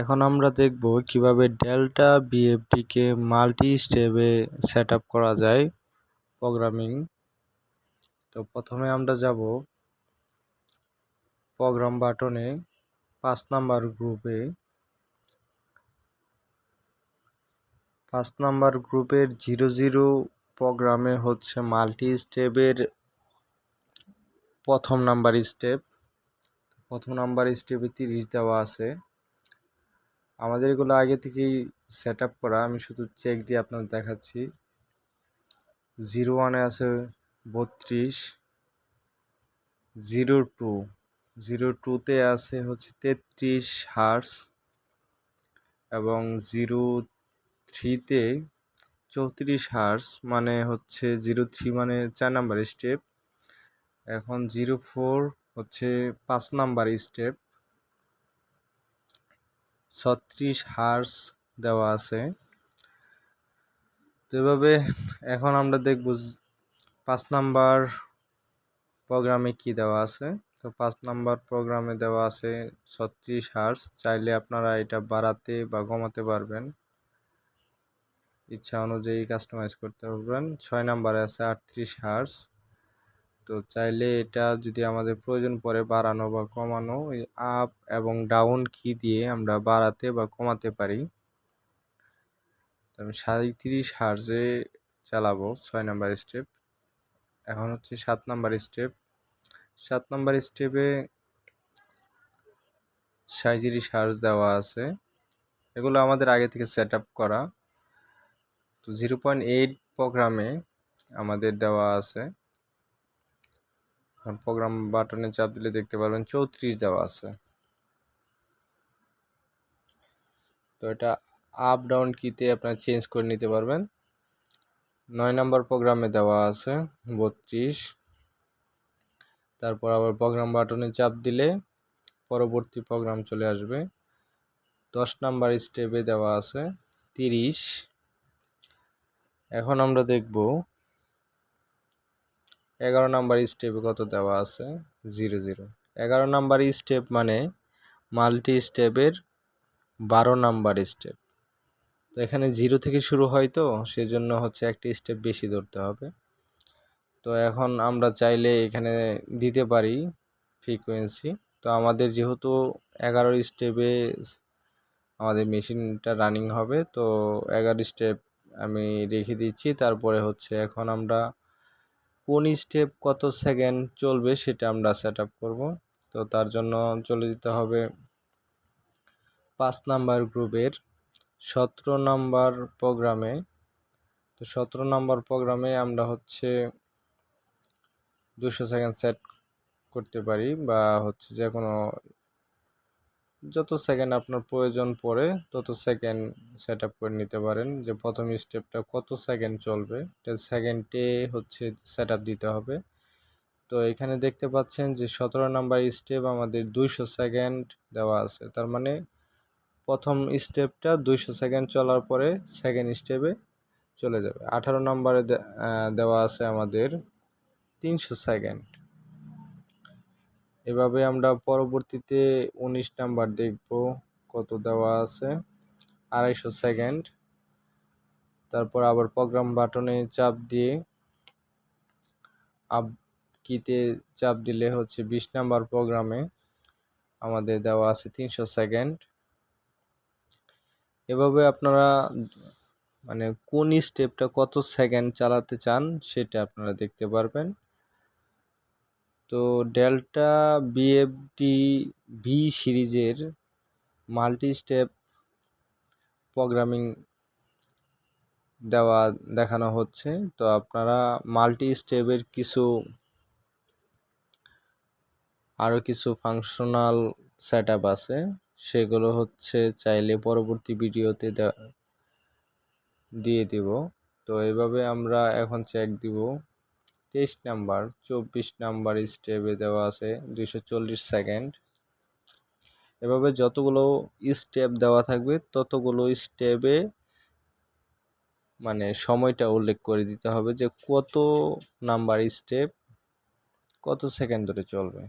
এখন আমরা দেখব কীভাবে ডেল্টা বিএফডিকে মাল্টি স্টেপে সেট করা যায় প্রোগ্রামিং। তো প্রথমে আমরা যাব প্রোগ্রাম বাটনে পাঁচ নাম্বার গ্রুপে। পাঁচ নাম্বার গ্রুপের জিরো জিরো প্রোগ্রামে হচ্ছে মাল্টি স্টেপের প্রথম নাম্বার স্টেপ। প্রথম নাম্বার স্টেপে তিরিশ দেওয়া আছে। আমাদের এগুলো আগে থেকেই সেট আপ করা। আমি শুধু চেক দিয়ে আপনাদের দেখাচ্ছি। জিরো ওয়ানে আছে বত্রিশ। জিরো টু জিরো টুতে আছে হচ্ছে তেত্রিশ হার্স এবং জিরো থ্রিতে চৌত্রিশ হার্স মানে হচ্ছে জিরো থ্রি মানে চার নাম্বার স্টেপ এখন জিরো ফোর হচ্ছে পাঁচ নাম্বার স্টেপ ছত্রিশ হার্স দেওয়া আছে। তো এভাবে এখন আমরা দেখব পাঁচ নাম্বার প্রোগ্রামে কি দেওয়া আছে। তো পাঁচ নাম্বার প্রোগ্রামে দেওয়া আছে ছত্রিশ হার্স। চাইলে আপনারা এটা বাড়াতে বা কমাতে পারবেন। ইচ্ছা অনুযায়ী কাস্টমাইজ করতে পারবেন। ছয় নাম্বারে আছে আটত্রিশ হার্স। তো চাইলে এটা যদি আমাদের প্রয়োজন পড়ে বাড়ানো বা কমানো আপ এবং ডাউন কি দিয়ে আমরা বাড়াতে বা কমাতে পারি। আমি সাঁত্রিশ হার্জে চালাবো ছয় নাম্বার স্টেপ এখন হচ্ছে সাত নাম্বার স্টেপ সাত নাম্বার স্টেপে সাঁত্রিশ হার্জ দেওয়া আছে। এগুলো আমাদের আগে থেকে সেট আপ করা। তো জিরো পয়েন্ট এইট প্রোগ্রামে আমাদের দেওয়া আছে। প্রোগ্রাম বাটনে চাপ দিলে দেখতে পারবেন চৌত্রিশ দেওয়া আছে। তো এটা আপ ডাউন কিতে আপনারা চেঞ্জ করে নিতে পারবেন। নয় নম্বর প্রোগ্রামে দেওয়া আছে, বত্রিশ। তারপর আবার প্রোগ্রাম বাটনে চাপ দিলে পরবর্তী প্রোগ্রাম চলে আসবে। দশ নাম্বার স্টেপে দেওয়া আছে, তিরিশ। এখন আমরা দেখব এগারো নাম্বার স্টেপে কত দেওয়া আছে? জিরো জিরো এগারো নাম্বার স্টেপ মানে মাল্টি স্টেপের বারো নাম্বার স্টেপ তো এখানে জিরো থেকে শুরু হয় তো, সেজন্য হচ্ছে একটি স্টেপ বেশি ধরতে হবে। তো এখন আমরা চাইলে এখানে দিতে পারি ফ্রিকোয়েন্সি তো আমাদের যেহেতু এগারো স্টেপে আমাদের মেশিনটা রানিং হবে, তো এগারো স্টেপ আমি রেখে দিচ্ছি। তারপরে হচ্ছে এখন আমরা কোন স্টেপ কত সেকেন্ড চলবে সেটা আমরা সেট আপ করব। তো তার জন্য চলে যেতে হবে পাঁচ নাম্বার গ্রুপের সতেরো নাম্বার প্রোগ্রামে তো সতেরো নাম্বার প্রোগ্রামে আমরা হচ্ছে দুশো সেকেন্ড সেট করতে পারি বা হচ্ছে যে কোনো যত সেকেন্ড আপনার প্রয়োজন পড়ে, তত সেকেন্ড সেট করে নিতে পারেন। যে প্রথম স্টেপটা কত সেকেন্ড চলবে সেকেন্ডে হচ্ছে সেট দিতে হবে। তো এখানে দেখতে পাচ্ছেন যে সতেরো নাম্বার স্টেপ আমাদের দুইশো সেকেন্ড দেওয়া আছে। তার মানে প্রথম স্টেপটা দুইশো সেকেন্ড চলার পরে সেকেন্ড স্টেপে চলে যাবে। আঠারো নম্বরে দেওয়া আছে আমাদের তিনশো সেকেন্ড এভাবে আমরা পরবর্তীতে উনিশ নাম্বার দেখব কত দেওয়া আছে। আড়াইশো সেকেন্ড। তারপর আবার প্রোগ্রাম বাটনে চাপ দিয়ে আপ কিতে চাপ দিলে হচ্ছে বিশ নাম্বার প্রোগ্রামে আমাদের দেওয়া আছে তিনশো সেকেন্ড। এভাবে আপনারা মানে কোন স্টেপটা কত সেকেন্ড চালাতে চান সেটা আপনারা দেখতে পারবেন। তো ডেল্টা বিএফডি ভি সিরিজের মাল্টি স্টেপ প্রোগ্রামিং দেওয়া দেখানো হচ্ছে। তো আপনারা মাল্টি স্টেপের কিছু আরও কিছু ফাংশনাল সেট আছে, সেগুলো হচ্ছে চাইলে পরবর্তী ভিডিওতে দিয়ে দিব। তো এভাবে আমরা এখন চেক দিব। তেইশ নাম্বার, চব্বিশ নাম্বার স্টেপে দেওয়া আছে দুইশো চল্লিশ সেকেন্ড এভাবে যতগুলো স্টেপ দেওয়া থাকবে, ততগুলো স্টেপে মানে সময়টা উল্লেখ করে দিতে হবে যে কত নাম্বার স্টেপ কত সেকেন্ড ধরে চলবে।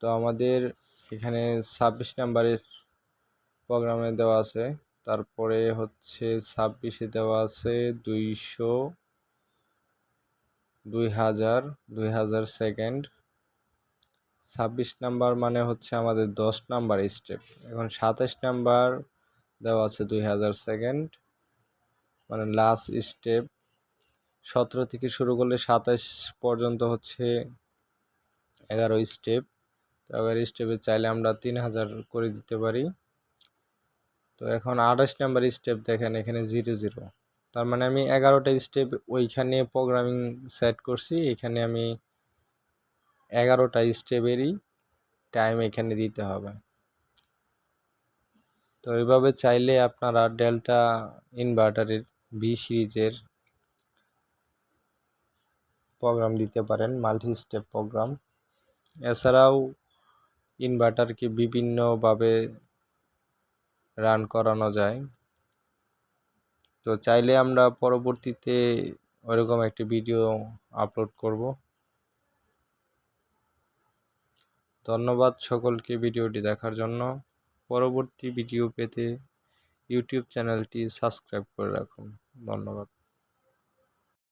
তো আমাদের এখানে ছাব্বিশ নাম্বারের প্রোগ্রামে দেওয়া আছে, তারপরে হচ্ছে ছাব্বিশে দেওয়া আছে দুইশো দুই হাজার দুই হাজার সেকেন্ড ছাব্বিশ নাম্বার মানে হচ্ছে আমাদের দশ নাম্বার স্টেপ এখন সাতাশ নাম্বার দেওয়া আছে দুই হাজার সেকেন্ড মানে লাস্ট স্টেপ সতেরো থেকে শুরু করলে সাতাশ পর্যন্ত হচ্ছে এগারো স্টেপ তো এগারো স্টেপে চাইলে আমরা তিন হাজার করে দিতে পারি। তো এখন আঠাশ নাম্বার স্টেপ দেখেন, এখানে জিরো জিরো তার মানে আমি এগারোটা স্টেপ ওইখানে প্রোগ্রামিং সেট করছি, এখানে আমি এগারোটা স্টেপেরই টাইম এখানে দিতে হবে। তো এইভাবে চাইলে আপনারা ডেল্টা ইনভার্টারের বি সিরিজের প্রোগ্রাম দিতে পারেন মাল্টি স্টেপ প্রোগ্রাম এছাড়াও ইনভার্টারকে বিভিন্নভাবে রান করানো যায়। তো চাইলে আমরা পরবর্তীতে ওরকম একটি ভিডিও আপলোড করব। ধন্যবাদ সকলকে ভিডিওটি দেখার জন্য। পরবর্তী ভিডিও পেতে ইউটিউব চ্যানেলটি সাবস্ক্রাইব করে রাখুন। ধন্যবাদ।